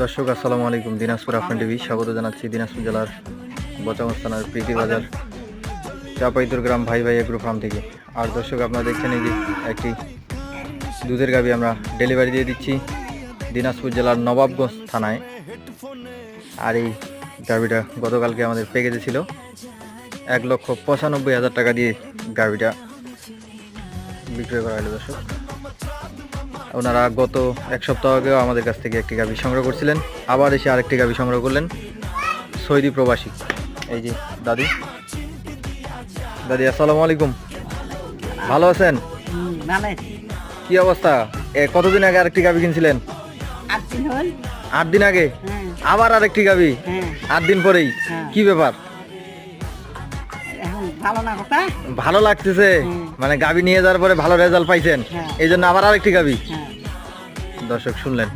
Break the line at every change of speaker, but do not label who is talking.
দর্শক, আসসালামু আলাইকুম। দিনাজপুর আফরান টিভি স্বাগত জানাচ্ছি দিনাজপুর জেলার বচাগঞ্জ থানার প্রীতি বাজার, চাপাইতুর গ্রাম ভাই ভাই এগ্রো ফার্ম থেকে। আর দর্শক, আপনারা দেখছেন এই যে একটি দুধের গাবি আমরা ডেলিভারি দিয়ে দিচ্ছি দিনাজপুর জেলার নবাবগঞ্জ থানায়। আর এই গাবিটা গতকালকে আমাদের প্যাকেজে ছিল। এক লক্ষ পঁচানব্বই হাজার টাকা দিয়ে গাবিটা বিক্রয় করা হলো দর্শক। ওনারা গত এক সপ্তাহ আগেও আমাদের কাছ থেকে একটি গাভি সংগ্রহ করছিলেন। আবার এসে আরেকটি গাভি সংগ্রহ করলেন। সৌদি প্রবাসী। এই যে দাদি। দাদি আসসালামু আলাইকুম। ভালো আছেন? কি অবস্থা? এ কতদিন আগে আরেকটি গাভি কিনছিলেন?
আট দিন হল।
আট দিন আগে?
হ্যাঁ।
আবার আরেকটি গাভি?
হ্যাঁ।
আট দিন পরেই?
হ্যাঁ।
কি ব্যাপার?
এখন ভালো না কথা?
ভালো লাগতেছে। মানে গাবি নিয়ে যাওয়ার পরে ভালো রেজাল্ট পাইছেন।
হ্যাঁ।
এই জন্য আবার আরেকটি গাভি
হ্যাঁ।
দর্শক শুনলেন।